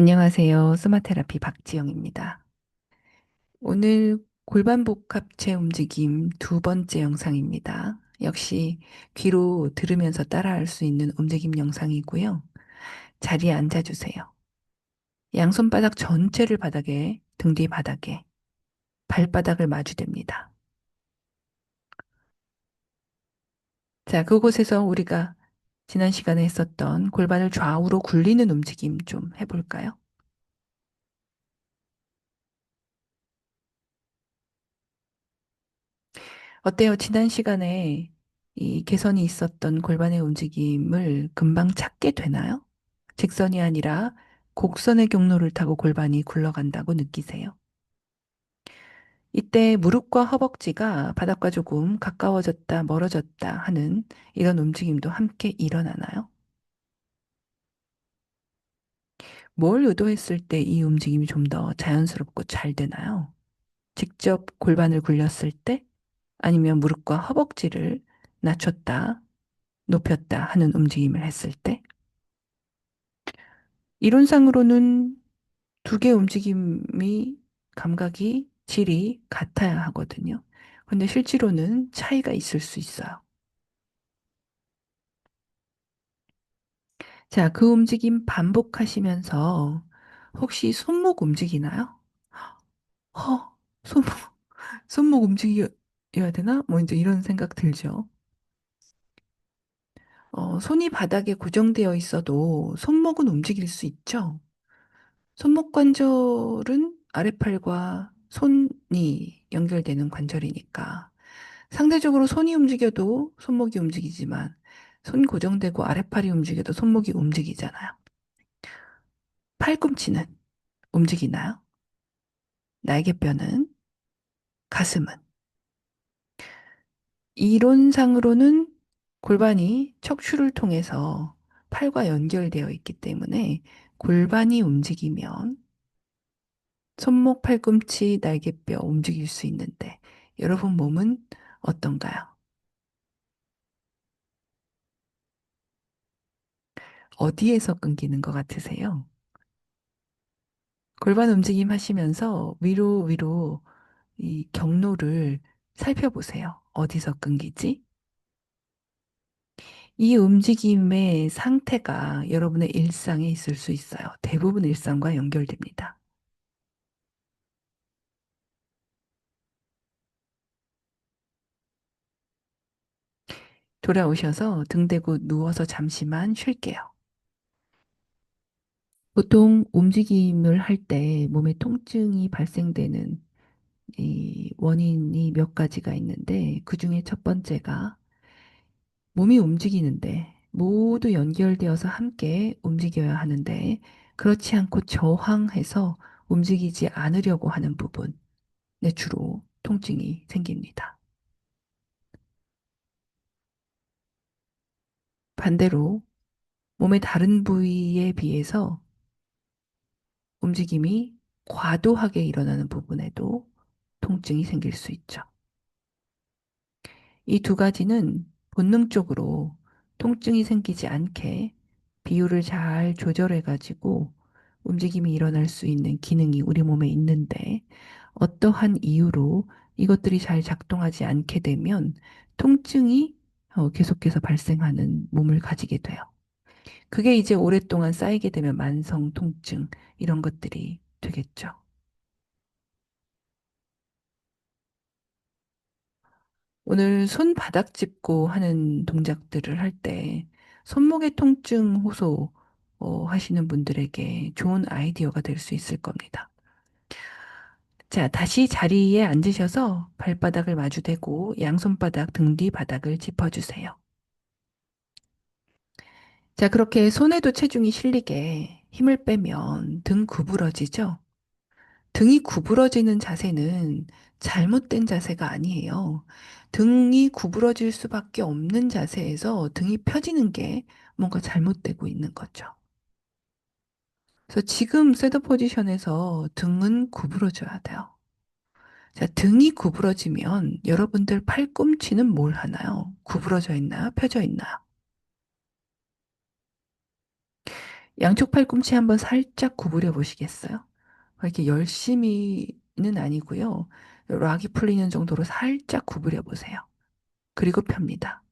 안녕하세요. 스마테라피 박지영입니다. 오늘 골반 복합체 움직임 두 번째 영상입니다. 역시 귀로 들으면서 따라할 수 있는 움직임 영상이고요. 자리에 앉아주세요. 양손바닥 전체를 바닥에, 등 뒤 바닥에, 발바닥을 마주댑니다. 자, 그곳에서 우리가 지난 시간에 했었던 골반을 좌우로 굴리는 움직임 좀 해볼까요? 어때요? 지난 시간에 이 개선이 있었던 골반의 움직임을 금방 찾게 되나요? 직선이 아니라 곡선의 경로를 타고 골반이 굴러간다고 느끼세요. 이때 무릎과 허벅지가 바닥과 조금 가까워졌다, 멀어졌다 하는 이런 움직임도 함께 일어나나요? 뭘 의도했을 때 이 움직임이 좀 더 자연스럽고 잘 되나요? 직접 골반을 굴렸을 때 아니면 무릎과 허벅지를 낮췄다, 높였다 하는 움직임을 했을 때 이론상으로는 두 개 움직임이 감각이 질이 같아야 하거든요. 근데 실제로는 차이가 있을 수 있어요. 자, 그 움직임 반복하시면서 혹시 손목 움직이나요? 허, 손목, 손목 움직여야 되나? 뭐 이제 이런 생각 들죠. 어, 손이 바닥에 고정되어 있어도 손목은 움직일 수 있죠. 손목 관절은 아랫팔과 손이 연결되는 관절이니까 상대적으로 손이 움직여도 손목이 움직이지만 손 고정되고 아랫팔이 움직여도 손목이 움직이잖아요. 팔꿈치는 움직이나요? 날개뼈는 가슴은 이론상으로는 골반이 척추를 통해서 팔과 연결되어 있기 때문에 골반이 움직이면 손목, 팔꿈치, 날개뼈 움직일 수 있는데 여러분 몸은 어떤가요? 어디에서 끊기는 것 같으세요? 골반 움직임 하시면서 위로 위로 이 경로를 살펴보세요. 어디서 끊기지? 이 움직임의 상태가 여러분의 일상에 있을 수 있어요. 대부분 일상과 연결됩니다. 돌아오셔서 등 대고 누워서 잠시만 쉴게요. 보통 움직임을 할 때 몸에 통증이 발생되는 이 원인이 몇 가지가 있는데 그 중에 첫 번째가 몸이 움직이는데 모두 연결되어서 함께 움직여야 하는데 그렇지 않고 저항해서 움직이지 않으려고 하는 부분에 주로 통증이 생깁니다. 반대로 몸의 다른 부위에 비해서 움직임이 과도하게 일어나는 부분에도 통증이 생길 수 있죠. 이 두 가지는 본능적으로 통증이 생기지 않게 비율을 잘 조절해가지고 움직임이 일어날 수 있는 기능이 우리 몸에 있는데 어떠한 이유로 이것들이 잘 작동하지 않게 되면 통증이 어, 계속해서 발생하는 몸을 가지게 돼요. 그게 이제 오랫동안 쌓이게 되면 만성 통증 이런 것들이 되겠죠. 오늘 손바닥 짚고 하는 동작들을 할 때 손목의 통증 호소 어, 하시는 분들에게 좋은 아이디어가 될 수 있을 겁니다. 자, 다시 자리에 앉으셔서 발바닥을 마주대고 양손바닥 등 뒤 바닥을 짚어주세요. 자, 그렇게 손에도 체중이 실리게 힘을 빼면 등 구부러지죠? 등이 구부러지는 자세는 잘못된 자세가 아니에요. 등이 구부러질 수밖에 없는 자세에서 등이 펴지는 게 뭔가 잘못되고 있는 거죠. 그래서 지금 셋업 포지션에서 등은 구부러져야 돼요. 자, 등이 구부러지면 여러분들 팔꿈치는 뭘 하나요? 구부러져 있나요? 펴져 있나요? 양쪽 팔꿈치 한번 살짝 구부려 보시겠어요? 이렇게 열심히는 아니고요. 락이 풀리는 정도로 살짝 구부려 보세요. 그리고 펴니다.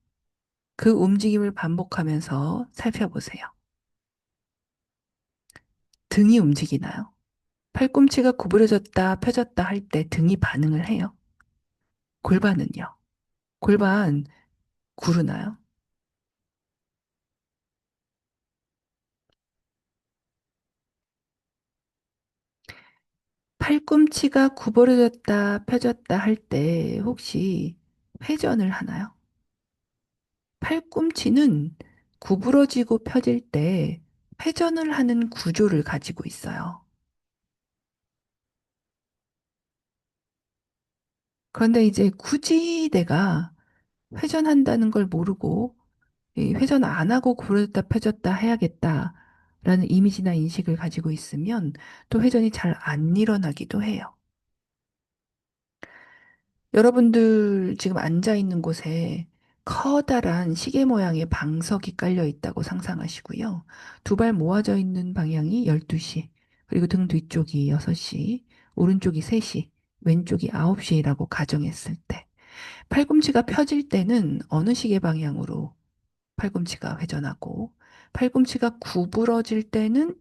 그 움직임을 반복하면서 살펴보세요. 등이 움직이나요? 팔꿈치가 구부려졌다, 펴졌다 할 때 등이 반응을 해요. 골반은요? 골반 구르나요? 팔꿈치가 구부러졌다, 펴졌다 할 때 혹시 회전을 하나요? 팔꿈치는 구부러지고 펴질 때 회전을 하는 구조를 가지고 있어요. 그런데 이제 굳이 내가 회전한다는 걸 모르고 이 회전 안 하고 구부러졌다 펴졌다 해야겠다라는 이미지나 인식을 가지고 있으면 또 회전이 잘 안 일어나기도 해요. 여러분들 지금 앉아 있는 곳에 커다란 시계 모양의 방석이 깔려 있다고 상상하시고요. 두 발 모아져 있는 방향이 12시, 그리고 등 뒤쪽이 6시, 오른쪽이 3시, 왼쪽이 9시라고 가정했을 때, 팔꿈치가 펴질 때는 어느 시계 방향으로 팔꿈치가 회전하고, 팔꿈치가 구부러질 때는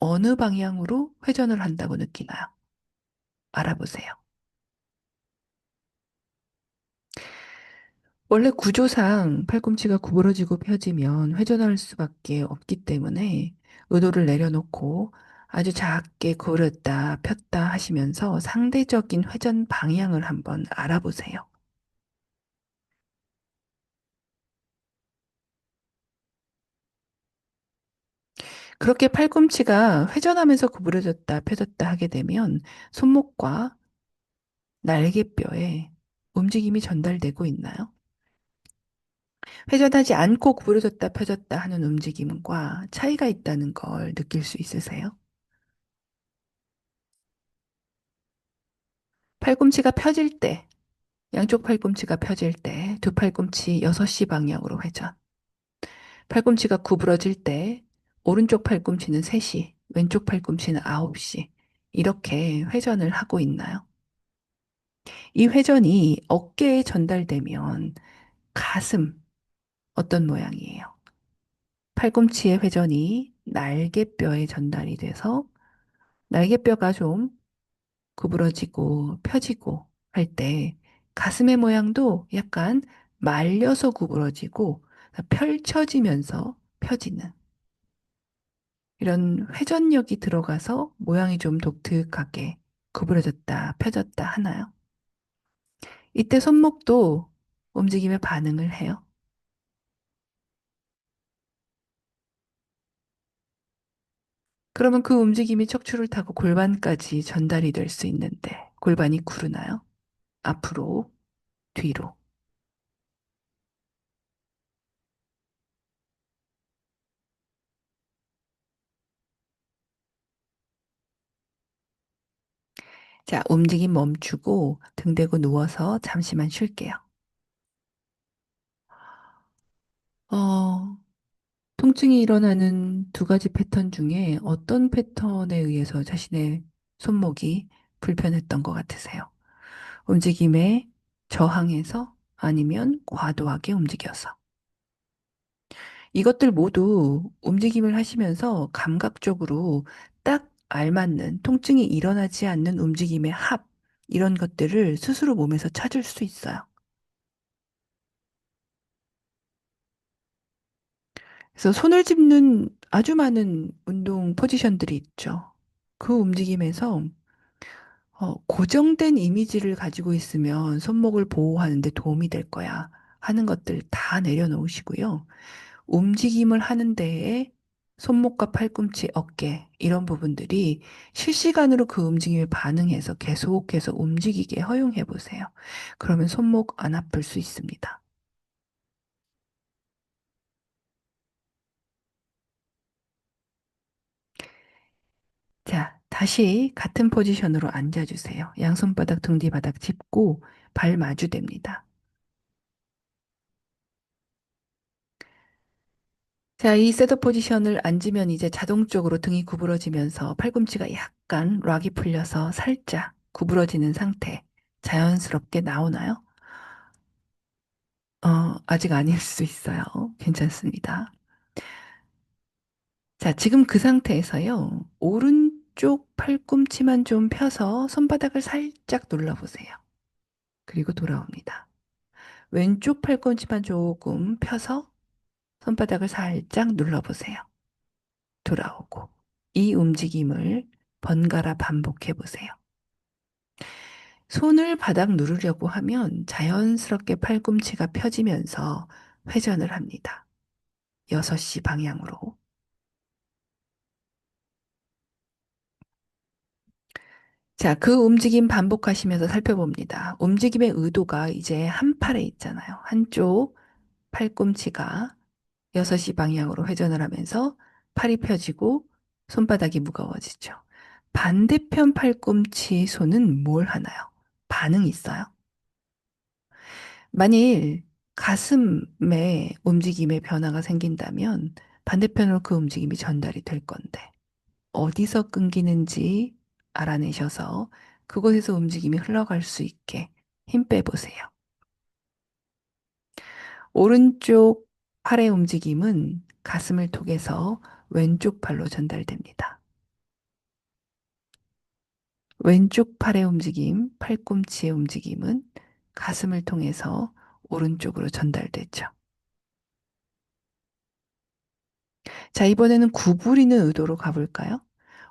어느 방향으로 회전을 한다고 느끼나요? 알아보세요. 원래 구조상 팔꿈치가 구부러지고 펴지면 회전할 수밖에 없기 때문에 의도를 내려놓고 아주 작게 구부렸다 폈다 하시면서 상대적인 회전 방향을 한번 알아보세요. 그렇게 팔꿈치가 회전하면서 구부러졌다 펴졌다 하게 되면 손목과 날개뼈에 움직임이 전달되고 있나요? 회전하지 않고 구부러졌다 펴졌다 하는 움직임과 차이가 있다는 걸 느낄 수 있으세요? 팔꿈치가 펴질 때, 양쪽 팔꿈치가 펴질 때 두 팔꿈치 6시 방향으로 회전. 팔꿈치가 구부러질 때 오른쪽 팔꿈치는 3시, 왼쪽 팔꿈치는 9시. 이렇게 회전을 하고 있나요? 이 회전이 어깨에 전달되면 가슴 어떤 모양이에요? 팔꿈치의 회전이 날개뼈에 전달이 돼서 날개뼈가 좀 구부러지고 펴지고 할 때 가슴의 모양도 약간 말려서 구부러지고 펼쳐지면서 펴지는 이런 회전력이 들어가서 모양이 좀 독특하게 구부러졌다 펴졌다 하나요? 이때 손목도 움직임에 반응을 해요. 그러면 그 움직임이 척추를 타고 골반까지 전달이 될 수 있는데 골반이 구르나요? 앞으로, 뒤로. 자, 움직임 멈추고 등 대고 누워서 잠시만 쉴게요. 어, 통증이 일어나는 두 가지 패턴 중에 어떤 패턴에 의해서 자신의 손목이 불편했던 것 같으세요? 움직임에 저항해서 아니면 과도하게 움직여서. 이것들 모두 움직임을 하시면서 감각적으로 딱 알맞는 통증이 일어나지 않는 움직임의 합, 이런 것들을 스스로 몸에서 찾을 수 있어요. 그래서 손을 짚는 아주 많은 운동 포지션들이 있죠. 그 움직임에서 어, 고정된 이미지를 가지고 있으면 손목을 보호하는 데 도움이 될 거야 하는 것들 다 내려놓으시고요. 움직임을 하는 데에 손목과 팔꿈치, 어깨 이런 부분들이 실시간으로 그 움직임에 반응해서 계속해서 움직이게 허용해 보세요. 그러면 손목 안 아플 수 있습니다. 자, 다시 같은 포지션으로 앉아주세요. 양손바닥 등 뒤바닥 짚고 발 마주댑니다. 자, 이 셋업 포지션을 앉으면 이제 자동적으로 등이 구부러지면서 팔꿈치가 약간 락이 풀려서 살짝 구부러지는 상태 자연스럽게 나오나요? 어, 아직 아닐 수 있어요. 괜찮습니다. 자, 지금 그 상태에서요. 오른 쪽 팔꿈치만 좀 펴서 손바닥을 살짝 눌러보세요. 그리고 돌아옵니다. 왼쪽 팔꿈치만 조금 펴서 손바닥을 살짝 눌러보세요. 돌아오고. 이 움직임을 번갈아 반복해 보세요. 손을 바닥 누르려고 하면 자연스럽게 팔꿈치가 펴지면서 회전을 합니다. 6시 방향으로. 자, 그 움직임 반복하시면서 살펴봅니다. 움직임의 의도가 이제 한 팔에 있잖아요. 한쪽 팔꿈치가 6시 방향으로 회전을 하면서 팔이 펴지고 손바닥이 무거워지죠. 반대편 팔꿈치 손은 뭘 하나요? 반응이 있어요. 만일 가슴에 움직임의 변화가 생긴다면 반대편으로 그 움직임이 전달이 될 건데 어디서 끊기는지 알아내셔서 그곳에서 움직임이 흘러갈 수 있게 힘 빼보세요. 오른쪽 팔의 움직임은 가슴을 통해서 왼쪽 팔로 전달됩니다. 왼쪽 팔의 움직임, 팔꿈치의 움직임은 가슴을 통해서 오른쪽으로 전달되죠. 자, 이번에는 구부리는 의도로 가볼까요?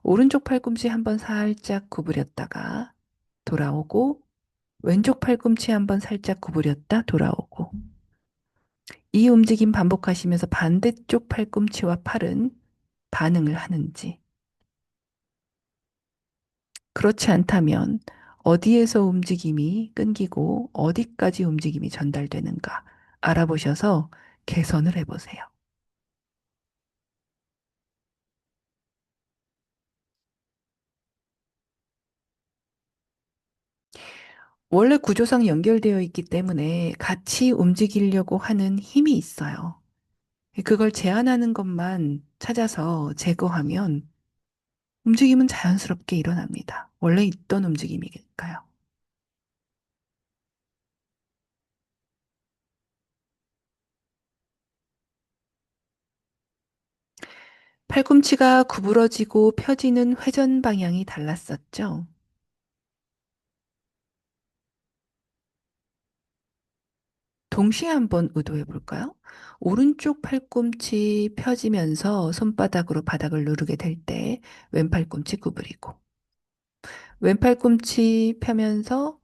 오른쪽 팔꿈치 한번 살짝 구부렸다가 돌아오고, 왼쪽 팔꿈치 한번 살짝 구부렸다 돌아오고. 이 움직임 반복하시면서 반대쪽 팔꿈치와 팔은 반응을 하는지. 그렇지 않다면 어디에서 움직임이 끊기고 어디까지 움직임이 전달되는가 알아보셔서 개선을 해보세요. 원래 구조상 연결되어 있기 때문에 같이 움직이려고 하는 힘이 있어요. 그걸 제한하는 것만 찾아서 제거하면 움직임은 자연스럽게 일어납니다. 원래 있던 움직임이니까요. 팔꿈치가 구부러지고 펴지는 회전 방향이 달랐었죠. 동시에 한번 의도해 볼까요? 오른쪽 팔꿈치 펴지면서 손바닥으로 바닥을 누르게 될 때 왼팔꿈치 구부리고 왼팔꿈치 펴면서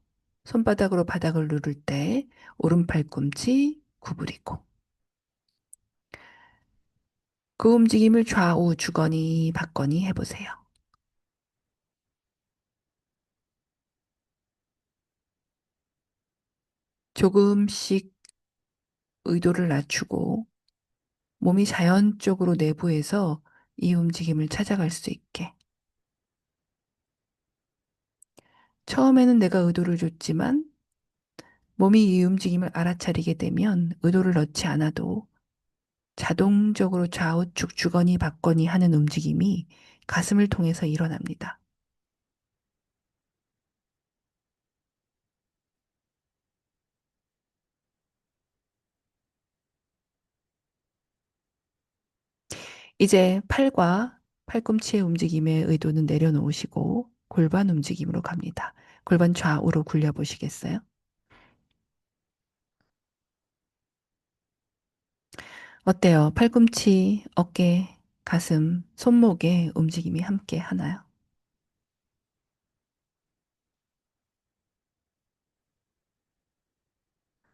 손바닥으로 바닥을 누를 때 오른팔꿈치 구부리고 그 움직임을 좌우 주거니 받거니 해보세요. 조금씩 의도를 낮추고 몸이 자연적으로 내부에서 이 움직임을 찾아갈 수 있게. 처음에는 내가 의도를 줬지만 몸이 이 움직임을 알아차리게 되면 의도를 넣지 않아도 자동적으로 좌우측 주거니 받거니 하는 움직임이 가슴을 통해서 일어납니다. 이제 팔과 팔꿈치의 움직임의 의도는 내려놓으시고 골반 움직임으로 갑니다. 골반 좌우로 굴려보시겠어요? 어때요? 팔꿈치, 어깨, 가슴, 손목의 움직임이 함께 하나요?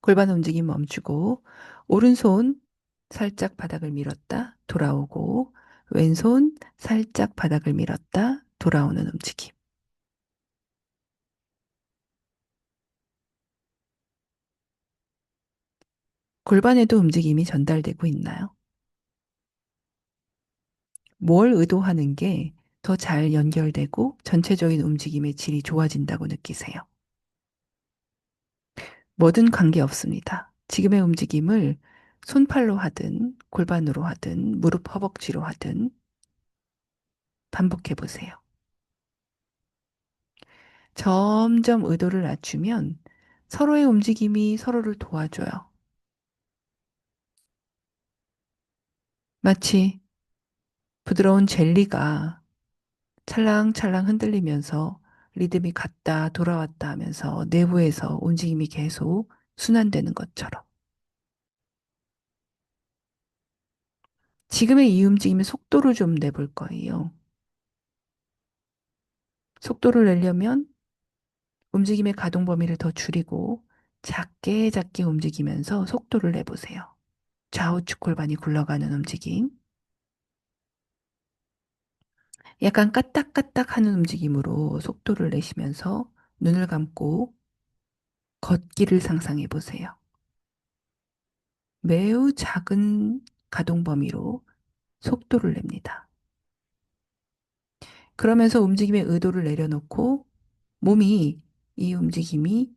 골반 움직임 멈추고 오른손 살짝 바닥을 밀었다 돌아오고 왼손 살짝 바닥을 밀었다 돌아오는 움직임. 골반에도 움직임이 전달되고 있나요? 뭘 의도하는 게 더 잘 연결되고 전체적인 움직임의 질이 좋아진다고 느끼세요? 뭐든 관계없습니다. 지금의 움직임을 손팔로 하든 골반으로 하든 무릎 허벅지로 하든 반복해 보세요. 점점 의도를 낮추면 서로의 움직임이 서로를 도와줘요. 마치 부드러운 젤리가 찰랑찰랑 흔들리면서 리듬이 갔다 돌아왔다 하면서 내부에서 움직임이 계속 순환되는 것처럼. 지금의 이 움직임의 속도를 좀 내볼 거예요. 속도를 내려면 움직임의 가동 범위를 더 줄이고 작게 작게 움직이면서 속도를 내보세요. 좌우측 골반이 굴러가는 움직임. 약간 까딱까딱 하는 움직임으로 속도를 내시면서 눈을 감고 걷기를 상상해 보세요. 매우 작은 가동 범위로 속도를 냅니다. 그러면서 움직임의 의도를 내려놓고 몸이 이 움직임이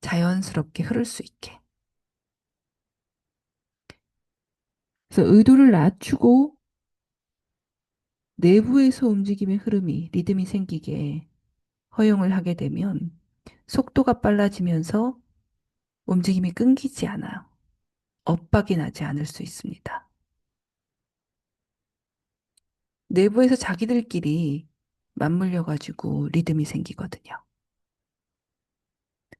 자연스럽게 흐를 수 있게. 그래서 의도를 낮추고 내부에서 움직임의 흐름이, 리듬이 생기게 허용을 하게 되면 속도가 빨라지면서 움직임이 끊기지 않아요. 엇박이 나지 않을 수 있습니다. 내부에서 자기들끼리 맞물려가지고 리듬이 생기거든요.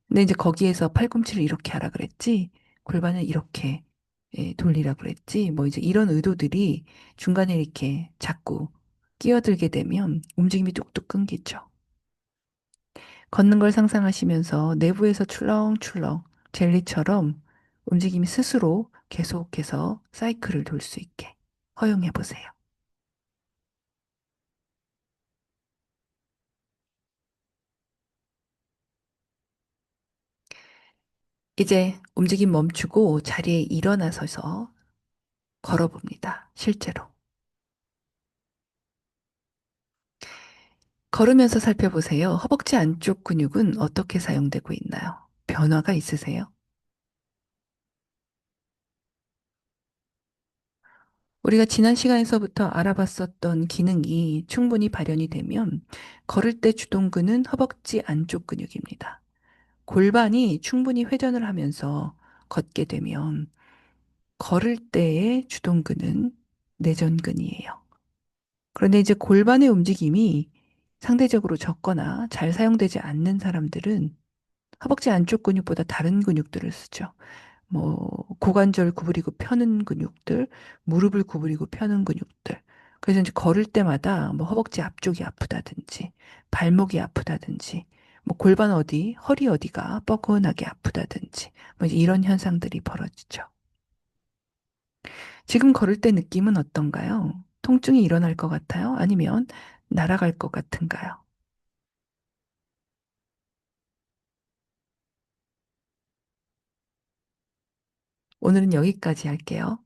근데 이제 거기에서 팔꿈치를 이렇게 하라 그랬지, 골반을 이렇게 예, 돌리라 그랬지, 뭐 이제 이런 의도들이 중간에 이렇게 자꾸 끼어들게 되면 움직임이 뚝뚝 끊기죠. 걷는 걸 상상하시면서 내부에서 출렁출렁 젤리처럼 움직임이 스스로 계속해서 사이클을 돌 수 있게 허용해 보세요. 이제 움직임 멈추고 자리에 일어나서서 걸어봅니다. 실제로. 걸으면서 살펴보세요. 허벅지 안쪽 근육은 어떻게 사용되고 있나요? 변화가 있으세요? 우리가 지난 시간에서부터 알아봤었던 기능이 충분히 발현이 되면 걸을 때 주동근은 허벅지 안쪽 근육입니다. 골반이 충분히 회전을 하면서 걷게 되면 걸을 때의 주동근은 내전근이에요. 그런데 이제 골반의 움직임이 상대적으로 적거나 잘 사용되지 않는 사람들은 허벅지 안쪽 근육보다 다른 근육들을 쓰죠. 뭐 고관절 구부리고 펴는 근육들, 무릎을 구부리고 펴는 근육들. 그래서 이제 걸을 때마다 뭐 허벅지 앞쪽이 아프다든지, 발목이 아프다든지, 뭐 골반 어디, 허리 어디가 뻐근하게 아프다든지, 뭐 이런 현상들이 벌어지죠. 지금 걸을 때 느낌은 어떤가요? 통증이 일어날 것 같아요? 아니면 날아갈 것 같은가요? 오늘은 여기까지 할게요.